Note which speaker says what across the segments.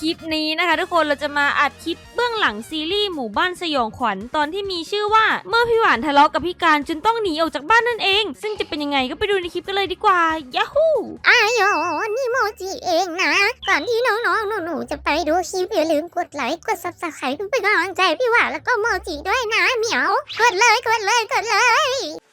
Speaker 1: คลิปนี้นะคะ ทุกคนเราจะมาอัดคลิปเบื้องหลังซีรีส์หมู่บ้านสยองขวัญตอนที่มีชื่อว่าเมื่อพี่หวานทะเลาะกับพี่การจนต้องหนีออกจากบ้านนั่นเอง ซึ่งจะเป็นยังไงก็ไปดูในคลิปกันเลยดีกว่ายาฮู
Speaker 2: อายโยนี่โมจิเองนะ ก่อนที่น้องๆหนูๆจะไปดูคลิปอย่าลืมกดไลค์กด subscribe เป็นกำลังใจพี่หวานแล้วก็โมจิด้วยนะเหมียวกดเลยกดเลยกดเลย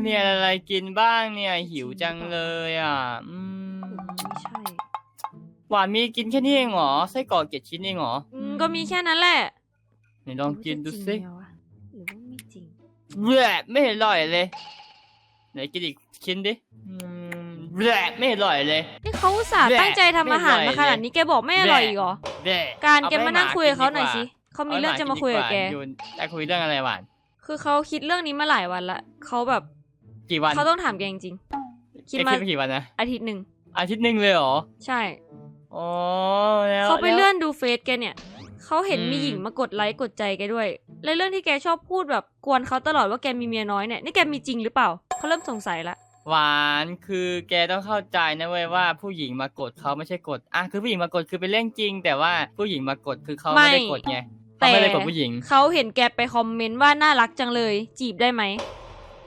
Speaker 3: ยมีอะไรกินบ้างเนี่ย หิวจังเลยอะ อืม
Speaker 1: ไม่ใช่
Speaker 3: หวานมีกินแค่นี้เองเหรอไส้กรอกเจ็ดชิ้นเองเหรอ
Speaker 1: อืมก็มีแค่นั้นแหละ
Speaker 3: ไหนลองกินดูสิ
Speaker 1: หรือว่าไม่จริง
Speaker 3: แหวะไม่อร่อยเลยไหนกินอีกชิ้นดิอืมแหวะไม่อร่อยเลย
Speaker 1: นี่เขาอุตส่าห์
Speaker 3: แหละ
Speaker 1: ตั้งใจทำอาหาร
Speaker 3: ไม่อร่
Speaker 1: มา
Speaker 3: อย
Speaker 1: ขนาดนี้แกบอกไม่อร่อยอีกเหรอ
Speaker 3: แหวะ
Speaker 1: การ
Speaker 3: เอ
Speaker 1: แก
Speaker 3: ไป
Speaker 1: มานั่ง
Speaker 3: ให้
Speaker 1: คุยกับเขาหน่อย
Speaker 3: ดี
Speaker 1: สิ
Speaker 3: กว่
Speaker 1: เขามีเรื่องจะมาคุยกับแก
Speaker 3: อยู่จะคุยเรื่องอะไรหวาน
Speaker 1: คือเขาคิดเรื่องนี้มาหลายวันละเขาแบบ
Speaker 3: กี่วัน
Speaker 1: เขาต้องถามแกจริงๆคิด
Speaker 3: แก
Speaker 1: มา
Speaker 3: คิดมากี่วันนะ
Speaker 1: อาทิตย์หนึ่ง
Speaker 3: อาทิตย์หนึ่งเลยเหรอ
Speaker 1: ใช่
Speaker 3: อ๋อแล้ว
Speaker 1: เขาไป
Speaker 3: แล้ว
Speaker 1: เลื่อนดูเฟซแกเนี่ยเขาเห็น
Speaker 3: อืม
Speaker 1: มีหญิงมากดไลค์กดใจแกด้วย และเรื่องที่แกชอบพูดแบบกวนเขาตลอดว่าแกมีเมียน้อยเนี่ยนี่แกมีจริงหรือเปล่าเขาเริ่มสงสัยละ
Speaker 3: หวานคือแกต้องเข้าใจนะเว้ยว่าผู้หญิงมากดเขาไม่ใช่กดอะคือผู้หญิงมากดคือเป็นเรื่องจริง แต่ว่าผู้หญิงมากดคือเขาไม่ได้กดไงเขาไม่ได้กดผู้หญิง
Speaker 1: เขาเห็นแกไปคอมเมนต์ว่าน่ารักจังเลย จีบได้ไหม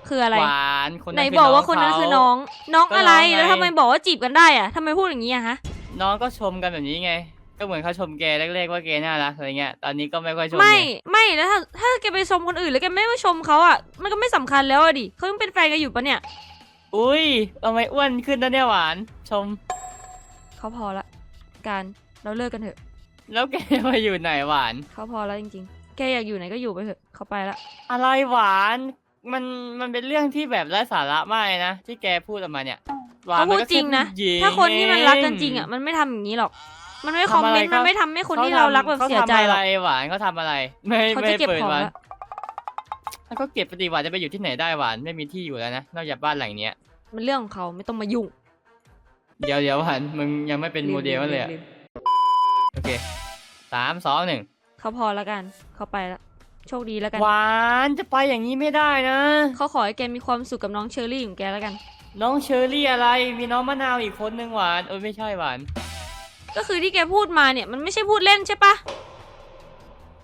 Speaker 1: คืออะไร
Speaker 3: หวานคน
Speaker 1: ไหน
Speaker 3: นั้น
Speaker 1: บอกว่าคนนั้นคือน้อง น้อง
Speaker 3: ก็
Speaker 1: อะไร
Speaker 3: น้องไง
Speaker 1: แล้วทำไมบอกว่าจีบกันได้อะทำไมพูดอย่างนี้อะฮะ
Speaker 3: น้องก็ชมกันแบบนี้ไง ก็เหมือนเขาชมแกแรกๆว่าแกน่ารักอะไรเงี้ย ตอนนี้ก็ไม่ค่อยชม
Speaker 1: ไม่
Speaker 3: ไง
Speaker 1: ไม่แล้วถ้าถ้าแกไปชมคนอื่นแล้วแกไม่มาชมเขาอะมันก็ไม่สำคัญแล้วอะดิเขายังเป็นแฟนกันอยู่ปะเนี่ย
Speaker 3: อุ้ยทำไมอ้วนขึ้นนะเนี่ยหวาน ชม
Speaker 1: เขาพอละ การเราเลิกกันเถอะ
Speaker 3: แล้วแกมาอยู่ไหนหวาน
Speaker 1: เขาพอแล้วจริง ๆ แกอยากอยู่ไหนก็อยู่ไปเถอะ เขาไปละ
Speaker 3: อะไรหวาน มันมันเป็นเรื่องที่แบบไร้สาระมากเลยนะที่แกพูดออกมาเนี่ยหวาน
Speaker 1: เขาพูด
Speaker 3: มันก็
Speaker 1: จริงนะ
Speaker 3: แค่ผู้หญิง
Speaker 1: ถ้าคนที่มันรักกัน
Speaker 3: เจ
Speaker 1: ริงอะมันไม่ทำอย่างนี้หรอก มันไม่ค
Speaker 3: ทำ
Speaker 1: อม
Speaker 3: อะไร
Speaker 1: เมนต์
Speaker 3: เขา
Speaker 1: มันไม่ทำให้คนที่
Speaker 3: ข
Speaker 1: เรา
Speaker 3: ทำ
Speaker 1: รักแบบเสียใจหรอก
Speaker 3: เขาทำอะไรหวานเขาทำอะไร ไม่
Speaker 1: เขา
Speaker 3: ไม่
Speaker 1: จะเก็บ
Speaker 3: เปิด
Speaker 1: ของ
Speaker 3: หวาน
Speaker 1: แล้ว
Speaker 3: ถ้าเขาเก็บปฏิหวานจะไปอยู่ที่ไหนได้หวานไม่มีที่อยู่แล้วนะนอกจากบ้านหลังเนี้ย
Speaker 1: มันเรื่องของเขาไม่ต้องมายุ่ง
Speaker 3: เดี๋ยวเดี๋ยวหวานมึงยังไม่เป็นโมเดลเลยอะ
Speaker 1: ม
Speaker 3: โอเคสามสองหนึ่ง
Speaker 1: เขาพอแล้วกัน เขาไปละ โชคดีแล้วกัน
Speaker 3: หวานจะไปอย่างนี้ไม่ได้นะ
Speaker 1: เขาขอให้แกมีความสุขกับน้องเชอรี่ของแกแล้วกัน
Speaker 3: น้องเชอรี่อะไรมีน้องมะนาวอีกคนนึงหวานเอ้ยไม่ใช่หวาน
Speaker 1: ก็คือที่แกพูดมาเนี่ยมันไม่ใช่พูดเล่นใช่ปะ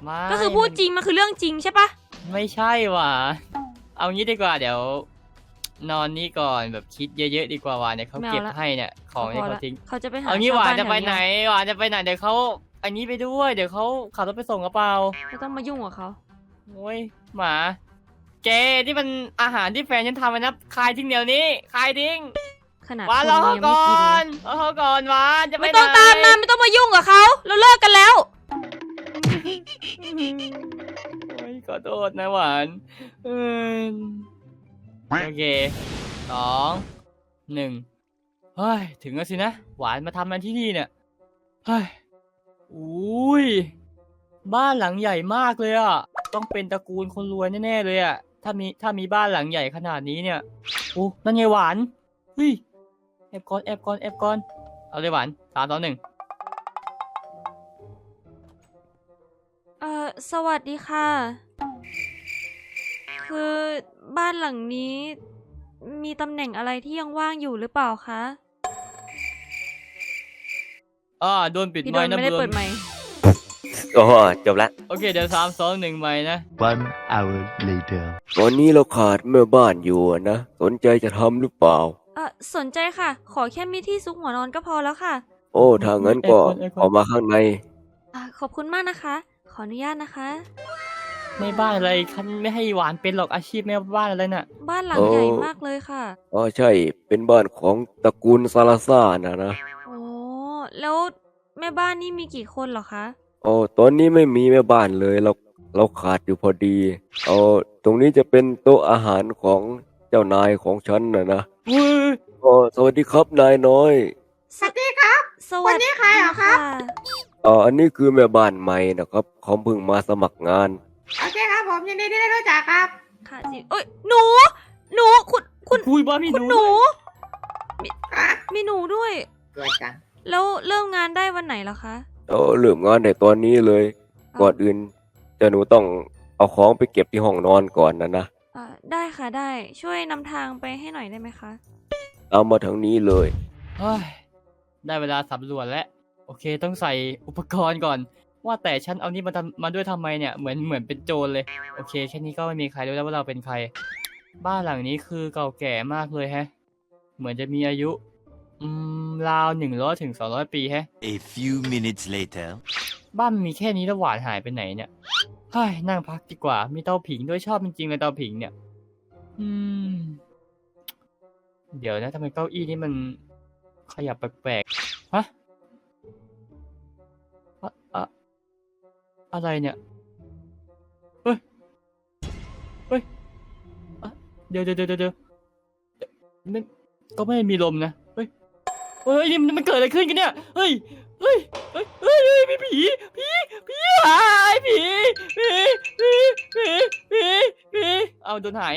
Speaker 3: ไม่
Speaker 1: ก็คือพูดจริงมันคือเรื่องจริงใช่ปะ
Speaker 3: ไม่ใช่หวานเอางี้ดีกว่าเดี๋ยว นอนนี่ก่อนแบบคิดเยอะๆดีกว่าหวานเดี๋ยวเขาเก็บให้เนี่ยของ
Speaker 1: พ
Speaker 3: เนี่ย
Speaker 1: อ
Speaker 3: เขา
Speaker 1: ละ
Speaker 3: ทิ้ง
Speaker 1: เขาจะไปหา
Speaker 3: เอางี้
Speaker 1: ช
Speaker 3: หวาน
Speaker 1: บ้
Speaker 3: จะไป
Speaker 1: แถว
Speaker 3: ไหนหวานจะไปไหนเดี๋ยวเขาอันนี้ไปด้วย เดี๋ยวเขาขับรถไปส่งกระเป๋า
Speaker 1: ไม่ต้องมายุ่งกับเขา
Speaker 3: โอ้ยหมา แกที่มันอาหารที่แฟนฉันทำไว้นะคายทิ้งเดี๋ยวนี้คายทิ้ง
Speaker 1: ขนาด
Speaker 3: หวาน
Speaker 1: คน
Speaker 3: รอ
Speaker 1: ยัง
Speaker 3: เขา
Speaker 1: ไม่
Speaker 3: ก่อ
Speaker 1: กินเลย
Speaker 3: นรอเขาก่อนหวานจะไป
Speaker 1: ไม่
Speaker 3: ไหน
Speaker 1: ต้องตามมาไม่ต้องมายุ่งกับเขาเราเลิกกันแล้ว
Speaker 3: โอ้ยขอโทษนะหวานเออโอเคสองหนึ่งเฮ้ยถึงแล้วสินะหวานมาทำมันที่นี่เนี่ยเฮ้ยอุ้ย บ้านหลังใหญ่มากเลยอะ ต้องเป็นตระกูลคนรวยแน่ๆเลยอะ ถ้ามีถ้ามีบ้านหลังใหญ่ขนาดนี้เนี่ย โอ้นั่นไงหวาน เฮ้ย แอบก่อนแอบก่อนแอบก่อน เอาเลยหวานสามสองหนึ่ง
Speaker 1: เอ่อ สวัสดีค่ะ คือบ้านหลังนี้ มีตำแหน่งอะไรที่ยังว่างอยู่หรือเปล่าคะ
Speaker 3: อ่าโดนปิด
Speaker 1: พี่
Speaker 3: ไม้
Speaker 1: โดน
Speaker 3: นะ
Speaker 1: ไม่ได้
Speaker 3: เบือ
Speaker 1: เปิดไมค์
Speaker 4: โอ้โหจบละ
Speaker 3: โอเค เดี๋ยวสามสองหนึ่งใหม่นะ
Speaker 5: One hour later.
Speaker 4: ตอนนี้เราขาดแม่บ้านอยู่อะนะ สนใจจะทำหรือเปล่า
Speaker 1: เอ่อสนใจค่ะ ขอแค่มีที่ซุกหัวนอนก็พอแล้วค่ะ
Speaker 4: โอ้ถ้างั้นก็
Speaker 3: เอ้ยคนเอ้ยคน
Speaker 4: ออกมาข้างใน
Speaker 1: อ่าขอบคุณมากนะคะ ขออนุญาตนะคะ
Speaker 3: ไม่บ้านอะไรคันไม่ให้หวานเป็นหรอกอาชีพแม่บ้านอะไรน่ะ
Speaker 1: บ้านหลัง
Speaker 4: โอ้
Speaker 1: ใหญ่มากเลยค่ะ
Speaker 4: อ๋อใช่ เป็นบ้านของตระกูลซาลาซ่านะนะ
Speaker 1: โอ้แล้วแม่บ้านนี่มีกี่คนเหรอคะ
Speaker 4: โอ้ตอนนี้ไม่มีแม่บ้านเลยเราเราขาดอยู่พอดีโอ้ตรงนี้จะเป็นโต๊ะอาหารของเจ้านายของฉันนะนะ
Speaker 3: อุ้ย
Speaker 4: โอ้สวัสดีครับนายน้อย
Speaker 2: สวัสดีครับ
Speaker 1: สวัส
Speaker 2: คนนี้
Speaker 1: ดี
Speaker 2: ใครเหรอครับ
Speaker 4: อ๋ออันนี้คือแม่บ้านใหม่นะครับเขาเพิ่งมาสมัครงาน
Speaker 2: โอเคครับผมยินดีที่ได้รู้จักครับ
Speaker 1: ค่ะจิเอ้ยหนู หนูคุณคุณ
Speaker 3: คุยบ้านพี่
Speaker 1: คุณ
Speaker 3: ห
Speaker 1: ห
Speaker 3: นู
Speaker 1: นู
Speaker 2: อะ
Speaker 1: มีหนูด้วย
Speaker 2: เกิดจัง
Speaker 1: แล้วเริ่มงานได้วันไหนเหรอคะ
Speaker 4: โอ้เริ่มงานในตอนนี้เลย ก่อนอื่นเจ้าหนูต้องเอาของไปเก็บที่ห้องนอนก่อนนะนะ
Speaker 1: เอ่อได้ค่ะได้ช่วยนำทางไปให้หน่อยได้ไหมคะ
Speaker 4: เอามาทางนี้เลย
Speaker 3: เฮ้ยได้เวลาสำรวจแล้ว โอเคต้องใส่อุปกรณ์ก่อน ว่าแต่ฉันเอานี่มาทำมาด้วยทำไมเนี่ยเหมือนเหมือนเป็นโจรเลย โอเคแค่นี้ก็ไม่มีใครรู้แล้วว่าเราเป็นใคร บ้านหลังนี้คือเก่าแก่มากเลยแฮะ เหมือนจะมีอายุ อืมราวหนึ่งร้อยถึงสองร้อยปีแฮะ
Speaker 5: A few minutes later.
Speaker 3: บ้านมันมีแค่นี้แล้วหวานหายไปไหนเนี่ยเฮ้ยนั่งพักดีกว่า มีเตาผิงด้วยชอบจริงๆเลยเตาผิงเนี่ย อืม เดี๋ยวนะทำไมเก้าอี้นี่มันขยับแปลกๆ ฮะอะอะอะไรเนี่ย เฮ้ย เฮ้ยอะเดี๋ยวเดี๋ยวเดี๋ยวเดี๋ยวมันก็ไม่มีลมนะ เฮ้ยเฮ้ยนี่มันมันเกิดอะไรขึ้นกันเนี่ยเฮ้ยเฮ้ยเฮ้ยเฮ้ยเฮ้ยมีผีผีผีหายผีผีผีผีผีผีเอาโดนหาย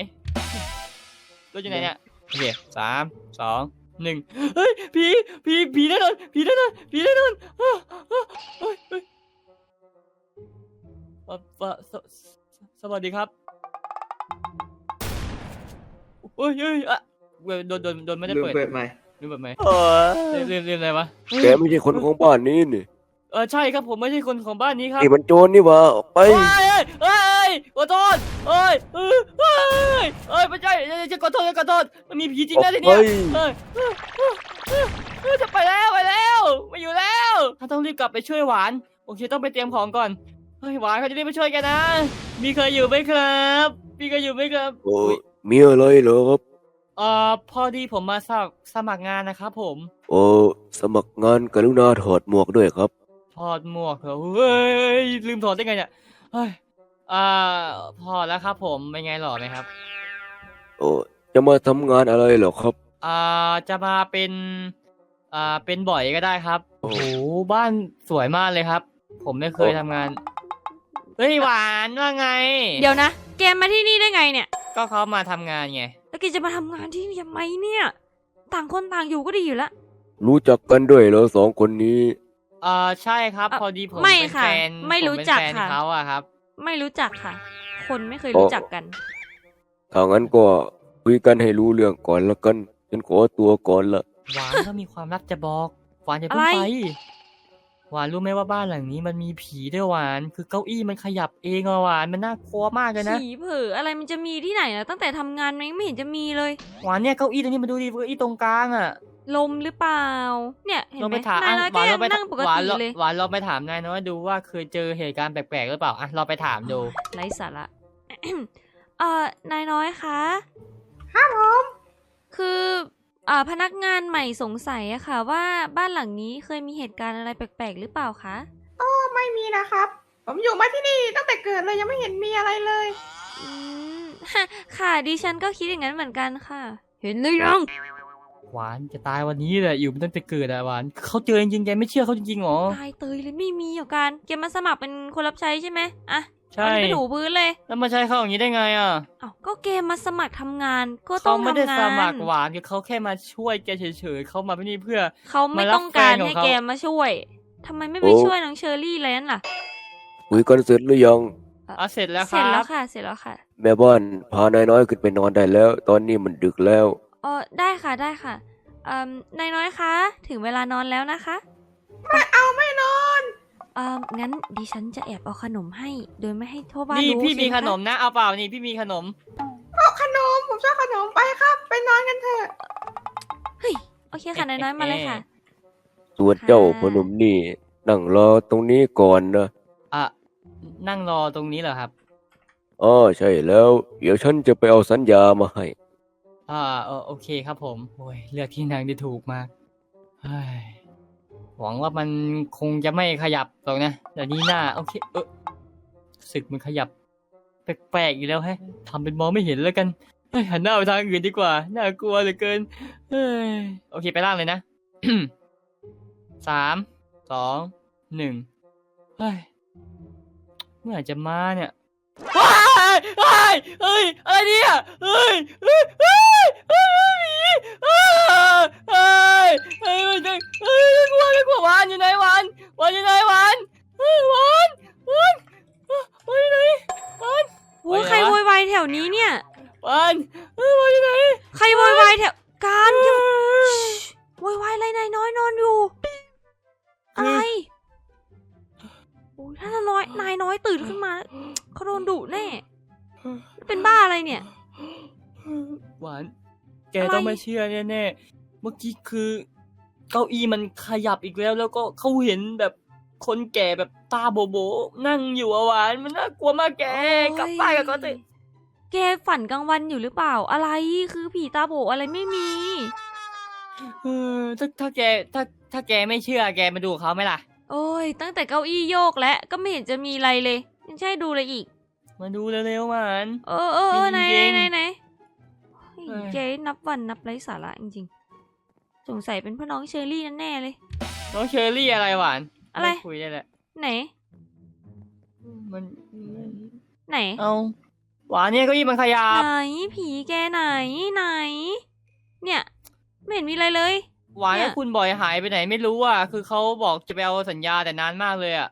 Speaker 3: รถอยู่ไหนเนี่ยโอเคสามสองหนึ่งเฮ้ยผีผีผีแน่นอนผีแน่นอนผีแน่นอนอ้าวอ้าวเฮ้ยเฮ้ยเอ่อเอ่อสสสวัสดีครับเฮ้ยเฮ้ยอะโดนโดนโดนไม่ได้
Speaker 6: ลืม
Speaker 3: เปิด
Speaker 6: เปิดใหม่
Speaker 3: ลืมเปิดไหม
Speaker 4: เออ
Speaker 3: ลืมลืมลืมอะไรวะ
Speaker 4: แกไม่ใช่คนของบ้านนี้นี่
Speaker 3: เออใช่ครับผมไม่ใช่คนของบ้านนี้ครับ
Speaker 4: นี่มันโจรนี่หว่าออกไป
Speaker 3: เอ้ยเอ้ยเอ้ยขอโทษเอ้ยเอ้ยเอ้ยเอ้ยไม่ใช่จะขอโทษจะขอโทษมันมีผีจริงนะทีเนี้ย
Speaker 4: ออกไป
Speaker 3: เอ้ยเอ้ยเอ้ยเอ้ยเอ้ยจะไปแล้วไปแล้วไม่อยู่แล้วถ้าต้องรีบกลับไปช่วยหวานโอเคต้องไปเตรียมของก่อนเฮ้ยหวานเขาจะรีบมาช่วยกันนะ มีใครอยู่ไหมครับ มีใครอยู่ไหมครับ
Speaker 4: โอ้มีอะไรเหรอครับ
Speaker 3: เอ่อพอดีผมมาสมัครสมัครงานนะครับผม
Speaker 4: โอ้สมัครงานกรุณาถอดหมวกด้วยครับ
Speaker 3: ถอดหมวกเหรอเฮ้ยลืมถอดได้ไงเนี่ยเฮ้ยอ่าพอแล้วครับ ผมเป็นไงหล่อไหมครับ
Speaker 4: โอ้จะมาทำงานอะไรเหรอครับ
Speaker 3: อ่าจะมาเป็นอ่าเป็นบ่อยก็ได้ครับ
Speaker 4: โอ้
Speaker 3: โอ้โหบ้านสวยมากเลยครับ ผมไม่เคยทำงานเฮ้ยหวานว่าไง
Speaker 1: เดี๋ยวนะ แกมาที่นี่ได้ไงเนี่ย
Speaker 3: ก็เขามาทำงานไง
Speaker 1: แล้วแกจะมาทำงานที่นี่ทำไมเนี่ย ต่างคนต่างอยู่ก็ดีอยู่แล้ว
Speaker 4: รู้จักกันด้วยเหรอสองคนนี้
Speaker 3: อ่าใช่ครับ
Speaker 1: อะ
Speaker 3: พอดีผม
Speaker 1: ไม่
Speaker 3: เป็น
Speaker 1: ค่ะ
Speaker 3: แฟน
Speaker 1: ไม่
Speaker 3: ผ
Speaker 1: รู้
Speaker 3: เป็น
Speaker 1: จัก
Speaker 3: แฟน
Speaker 1: ค่ะ
Speaker 3: เขาอะครับ
Speaker 1: ไม่รู้จักค่ะ คนไม่เคยรู้จักกัน
Speaker 4: ถ้างั้นก็คุยกันให้รู้เรื่องก่อนละกัน ฉันขอตัวก่อนละ
Speaker 3: หวานก็มีความลับจะบอกหวานอย่าเพิ่ง
Speaker 1: อะไร
Speaker 3: ไป หวานรู้ไหมว่าบ้านหลังนี้มันมีผีด้วยหวาน คือเก้าอี้มันขยับเองอะหวานมันน่ากลัวมากเลยนะ
Speaker 1: ผีเผลออะไรมันจะมีที่ไหนนะตั้งแต่ทำงานมันยังไม่เห็นจะมีเลย
Speaker 3: หวานเนี่ยเก้าอี้ตรงนี้มาดูดิเก้าอี้ตรงกลางอะ
Speaker 1: ลมหรือเปล่า เนี่ยเห็น
Speaker 3: ลอง
Speaker 1: ไหม
Speaker 3: ไปถาม
Speaker 1: นายน้อย
Speaker 3: ห
Speaker 1: ก็
Speaker 3: วาน
Speaker 1: ยั
Speaker 3: เรา
Speaker 1: ง
Speaker 3: ไป
Speaker 1: นั่งปก
Speaker 3: หวาน
Speaker 1: ติ
Speaker 3: เรา
Speaker 1: เลย
Speaker 3: หวานเราไปถามนายน้อยดูว่าเคยเจอเหตุการณ์แปลกๆหรือเปล่าอะเราไปถามดู
Speaker 1: ไร้สาระ เอ่อนายน้อยคะ
Speaker 2: ครับผม
Speaker 1: คือ อ่าพนักงานใหม่สงสัยอะค่ะ ว่าบ้านหลังนี้เคยมีเหตุการณ์อะไรแปลกๆ หรือเปล่าคะ
Speaker 6: ไม่มีนะครับ ผมอยู่มาที่นี่ตั้งแต่เกิดเลยยังไม่เห็นมีอะไรเลย
Speaker 1: อืม ค่ะดิฉันก็คิดอย่างนั้นเหมือนกันค่ะ เห็นหรือยัง
Speaker 3: หวานจะตายวันนี้แหละอยู่มันตั้งแต่เกิดอะหวานเขาเจอจริงๆแกไม่เชื่อเขาจริงๆหรอ
Speaker 1: ตายเตยเลยไม่มีหรอกการแกมาสมัครเป็นคนรับใช้ใช่ไหมอะ
Speaker 3: ใช่
Speaker 1: เอานี่ไปถูพื้นเลย
Speaker 3: แล้วมาใช้เขาอย่างนี้ได้ไงอะ
Speaker 1: อ้าวก็แกมาสมัครทำงาน ก็ต้
Speaker 3: เขา
Speaker 1: อง
Speaker 3: ไม่ได้
Speaker 1: ทำงาน
Speaker 3: สมัครหวานคือเขาแค่มาช่วยแกเฉยๆเขามาที่นี่เพื่อ
Speaker 1: เขาไม่
Speaker 3: มารับ
Speaker 1: ต้องการ
Speaker 3: แฟนของ
Speaker 1: ให้
Speaker 3: เขา
Speaker 1: แกมาช่วยทำไมไม่ไป
Speaker 4: โอ้
Speaker 1: ช่วยน้องเชอรี่เลยนั่นล่ะ
Speaker 4: คุยกันเสร็จหรือยัง
Speaker 3: อะเสร็จแล้วค
Speaker 1: เสร็จ
Speaker 3: รั
Speaker 1: แล้
Speaker 3: บ
Speaker 1: วค่ะ เสร็จแล้วค่ะ
Speaker 4: แม่บ้านพานายน้อยขึ้นไปนอนได้แล้ว ตอนนี้มันดึกแล้ว
Speaker 1: เออได้ค่ะได้ค่ะเอ่มนายน้อยคะ ถึงเวลานอนแล้วนะคะ
Speaker 6: ไม่เอาไม่นอน
Speaker 1: เอ่องั้นดิฉันจะแอบเอาขนมให้ โดยไม่ให้ทั่วบ้าน
Speaker 3: นี่
Speaker 1: รู้
Speaker 3: พี่มี
Speaker 1: ใช่ไห
Speaker 3: ข
Speaker 1: คะ
Speaker 3: นมนะ เอาเปล่านี่พี่มีขนม
Speaker 6: เอาขนม ผมชอบขนมไปครับ ไปนอนกันเถอะ
Speaker 1: เฮ้ย โอเคค่ะนายน้อยมาเลยค่ะ
Speaker 4: ส่วนเจ้า
Speaker 1: ค่ะ
Speaker 4: พอหนุ่มนี่ นั่งรอตรงนี้ก่อนนะ
Speaker 3: อะ นั่งรอตรงนี้เหรอครับ
Speaker 4: อ๋อใช่แล้ว เดี๋ยวฉันจะไปเอาสัญญามาให้
Speaker 3: อ่าเออโอเคครับผมโอ้ยเลือกที่นั่งได้ถูกมากเฮ้ย หวังว่ามันคงจะไม่ขยับหรอกนะแต่นี่หน้าโอเคเออสึกมันขยับ แปลกๆอีกแล้วแฮะทำเป็นมองไม่เห็นแล้วกันเฮ้ยหันหน้าไปทางอื่นดีกว่า น่ากลัวเหลือเกินเฮ้ยโอเคไปล่างเลยนะสามสองหนึ่งเฮ้ยเมื่อไหร่จะมาเนี่ยว้ายเฮ้ยเฮ้ยอะไรเนี่ยเฮ้ยเฮ้ยเฮ้ย เฮ้ยหมีเฮ้ยเฮ้ยเฮ้ยเฮ้ยเฮ้ยกลัวกลัววานอยู่ไหนวานวานอยู่ไหนวานเฮ้ยวานวานวานอยู่ไหน
Speaker 1: วาน
Speaker 3: โ
Speaker 1: หใครโวยวายแถวนี้เนี่ย
Speaker 3: วานเอ้ยวานอยู่ไหน
Speaker 1: ใครโวยวายแถวการยังโวยวายอะไรนายน้อยนอนอยู่อะไรโอ้ยถ้านายน้อยนายน้อยตื่นขึ้นมาเขาโดนดุแน่ เป็นบ้าอะไรเนี่ย
Speaker 3: หวาน แก
Speaker 1: อะไร
Speaker 3: ต้องไม่เชื่อแน่ๆเมื่อกี้คือ เก้าอี้มันขยับอีกแล้ว แล้วก็เขาเห็นแบบคนแก่แบบตาโบโบๆนั่งอยู่อะหวานมันน่ากลัวมากแกกลับบ้านกับเขาเถอะ
Speaker 1: แกฝันกลางวันอยู่หรือเปล่าอะไรคือผีตาโบอะไรไม่มี
Speaker 3: เออถ้าถ้าแกถ้าถ้าแกไม่เชื่อแกมาดูเขาไหมล่ะ
Speaker 1: โอ้ย ตั้งแต่เก้าอี้โยกแล้วก็ไม่เห็นจะมีอะไรเลยยังใช่ดูเลยอีก
Speaker 3: มาดูเร็วๆหวาน
Speaker 1: เออเออเออไหน
Speaker 3: จริ
Speaker 1: ไหน
Speaker 3: งๆ
Speaker 1: ไหนไหน
Speaker 3: เออ
Speaker 1: เจ๊นับวันนับไร้สาระจริงๆ สงสัยเป็นพ่อน้องเชอรี่แน่ๆเลย
Speaker 3: น้องเชอรี่อะไรหวาน
Speaker 1: อะไร
Speaker 3: ม่คุยได้แหละ
Speaker 1: ไหน
Speaker 3: มัน
Speaker 1: ไหน
Speaker 3: เอาหวานเนี่ยเก้าอี้มันขยับ
Speaker 1: ไหนผีแกไหนไหน เนี่ย ไม่เห็นมีอะไรเลย
Speaker 3: หวาน
Speaker 1: เนี่
Speaker 3: กับ
Speaker 1: ย
Speaker 3: คุณบอยหายไปไหนไม่รู้อะคือเขาบอกจะไปเอาสัญญาแต่นานมากเลยอะ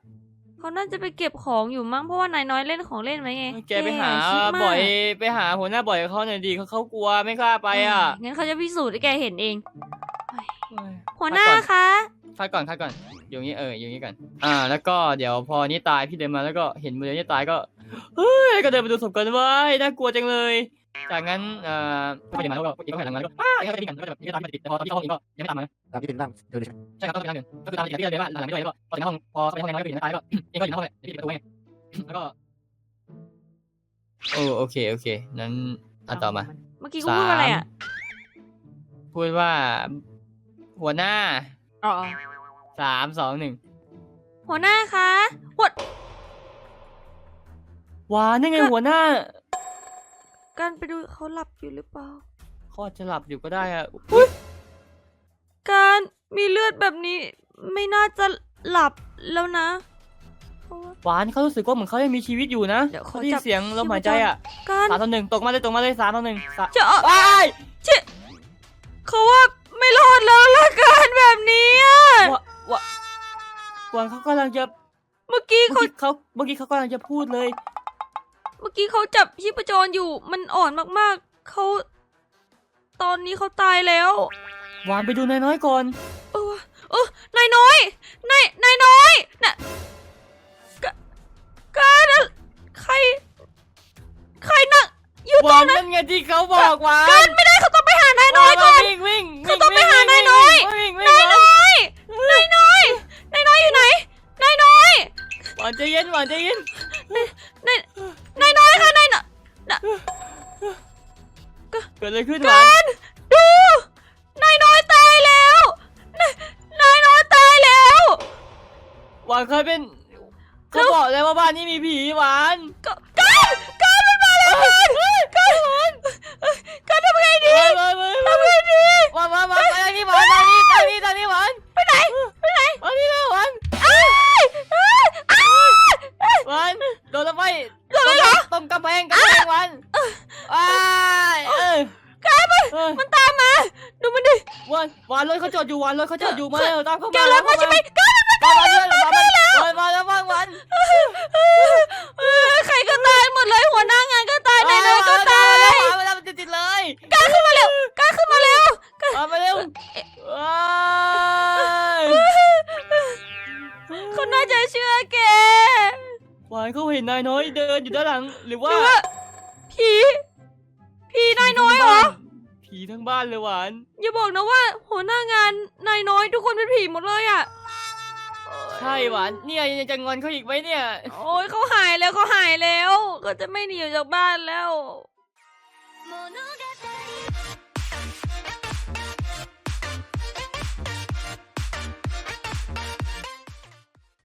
Speaker 1: เขาน่าจะไปเก็บของอยู่มั้งเพราะว่านายน้อยเล่นของเล่นไหมไง
Speaker 3: แกไปหา
Speaker 1: คิดมาก
Speaker 3: บ่อยไปหาหัวหน้าบ่อยเขาหน่อยดีเขาเขากลัวไม่กล้าไปอะ
Speaker 1: งั้นเขาจะพิสูจน์ให้แกเห็นเอง
Speaker 3: เอ้ย
Speaker 1: หัวหน้าคะ
Speaker 3: คัดก่อนคัดก่อนอยู่อย่างนี้เอออยู่อย่างนี้ก่อนอ่า แล้วก็เดี๋ยวพอนี้ตายพี่เดินมาแล้วก็เห็นมือนี้ตายก็เฮ้ยก็เดินไปดูศพกันไว้ยน่ากลัวจังเลย จากนั้นเอ่อก็ไปเดินมาแล้วก็อีกก็หันหลังมาแล้วก็อ้าอย่างนี้ก็จะดีกันก็จะแบบนี้ก็ตามไม่ติดแต่พอตอนที่เข้าห้องเองก็ยังไม่ตามมา
Speaker 7: ตามที่เป็นร่างเธอเลยใช่ไหม
Speaker 3: ใช่ครับต้องเป็นทางหนึ่งก็คือตามติดกับพี่เลยว่าหลังไม่ด้วยแล้วก็พอถึงห้องพอเข้าไปห้องน้อยก็อยู่ในตายก็เองก็อยู่ในห้องเลยเดี๋ยวพี่ปิดประตูไงแล้วก็โอ้โอเคโอเคนั้นอะต่อมา
Speaker 1: เมื่อกี้กูพูดว่าอะไรอะ
Speaker 3: พูดว่า หัวหน้า
Speaker 1: อ๋อ
Speaker 3: สามสองหนึ่ง
Speaker 1: หัวหน้าคะหัว
Speaker 3: หวานนี่ไงหัวหน้า
Speaker 1: การไปดูเขาหลับอยู่หรือเปล่า
Speaker 3: เขาอาจจะหลับอยู่ก็ได้อะ
Speaker 1: การมีเลือดแบบนี้ไม่น่าจะหลับแล้วนะเพราะว่า
Speaker 3: หวานเขารู้สึกว่าเหมือนเขายังมีชีวิตอยู่นะ
Speaker 1: เดี๋ยวเขา
Speaker 3: เขาได้ยิ
Speaker 1: จั
Speaker 3: น
Speaker 1: บ
Speaker 3: เสียงลมหายใจอะ
Speaker 1: การ
Speaker 3: สามต่อหนึ่งตกมาเลยตกมาเลยสามต่อหนึ่งสาม
Speaker 1: จะเอา
Speaker 3: ว้าย
Speaker 1: เขาว่าไม่รอดแล้วละการแบบนี้อะ
Speaker 3: วะวะหวานเขากำลังจะ
Speaker 1: เมื่อกี้
Speaker 3: เมื่อ
Speaker 1: เขา
Speaker 3: กี้เขาเมื่อกี้เขากำลังจะพูดเลย
Speaker 1: เมื่อกี้เขาจับชีพจรอยู่ มันอ่อนมากๆ เขา ตอนนี้เขาตายแล้ว
Speaker 3: หวานไปดูนายน้อยก่อน
Speaker 1: เออวะเออนายน้อย นาย นายน้อยน่ะกะการอะใคร ใครน่ะอยู่
Speaker 3: ห
Speaker 1: ตร
Speaker 3: วางน
Speaker 1: นั้น
Speaker 3: นั่นไงที่เขาบอกหวาน
Speaker 1: การไม่ได้เขาต้องไปหานายน้อยก่อน
Speaker 3: วิ่งวิ่ง
Speaker 1: เขาต้องไปหานายน้อย
Speaker 3: วิ่งวิ่ง
Speaker 1: นายน้อย นายน้อย นายน้อยอยู่ไหน นายน้อย
Speaker 3: หวานใจเย็นหวานใจเย็น
Speaker 1: นาย นายน้อยค่ะนายน่ะ
Speaker 3: เกิดอะไรขึ้นหวาน
Speaker 1: ดูนายน้อยตายแล้วนายนายน้อยตายแล้ว
Speaker 3: หวานเคยเป็นเขาบอกเลยว่าบ้านนี้มีผีหวาน
Speaker 1: ก็การการมันมาแล้วการการการทำไงดี
Speaker 3: มามามา
Speaker 1: ทำไงดี
Speaker 3: หวานมามาไปทางนี้หวานทางนี้ทางนี้ทางนี้หวาน
Speaker 1: ไปไหน ไปไหน
Speaker 3: ทางนี้แล้วหวาน
Speaker 1: อ้ายอ้ายอ้าย
Speaker 3: หวานโดนรถไฟ
Speaker 1: โดนอะไรเหรอ
Speaker 3: ตรงกำแพงกำแพงหวานอ้ายเออ
Speaker 1: การมัน
Speaker 3: เออ
Speaker 1: มันตามมา ดูมัน ดิ
Speaker 3: หวานหวานรถเขาจอดอยู่หวานรถเขาจอดอยู่มา
Speaker 1: เออ
Speaker 3: เร็วตามเข้า
Speaker 1: แก
Speaker 3: มา
Speaker 1: รับมาใช่ไหมการมัน
Speaker 3: มามาด้วยหวานมาหวานมาแล้วบ้างหวาน
Speaker 1: เออใครก็ตายหมดเลยหัวหน้างานก็ตายนายน้อยก็ตาย
Speaker 3: หวานมาแล้วมันติดๆเลย
Speaker 1: การขึ้นมาเร็วการขึ้นมาเร็ว
Speaker 3: หวานมาเร็วว้าย
Speaker 1: เขาน่าจะเชื่อแก
Speaker 3: หวานเขาเห็นนายน้อยเดินอยู่ด้านหลังหรือ
Speaker 1: ห
Speaker 3: ว่า
Speaker 1: รือว่าผีผีนายน้อยเหรอ
Speaker 3: ผีทั้งบ้านเลยหวาน
Speaker 1: อย่าบอกนะว่าหัวหน้างานนายน้อยทุกคนเป็นผีหมดเลยอะ
Speaker 3: ใช่หวานเนี่ยยังจะงอนเขาอีกไหมเนี่ย
Speaker 1: โอ้ยเขาหายแล้วเขาหายแล้ว ก็จะไม่หนีออกจากบ้านแล้ว
Speaker 2: 物語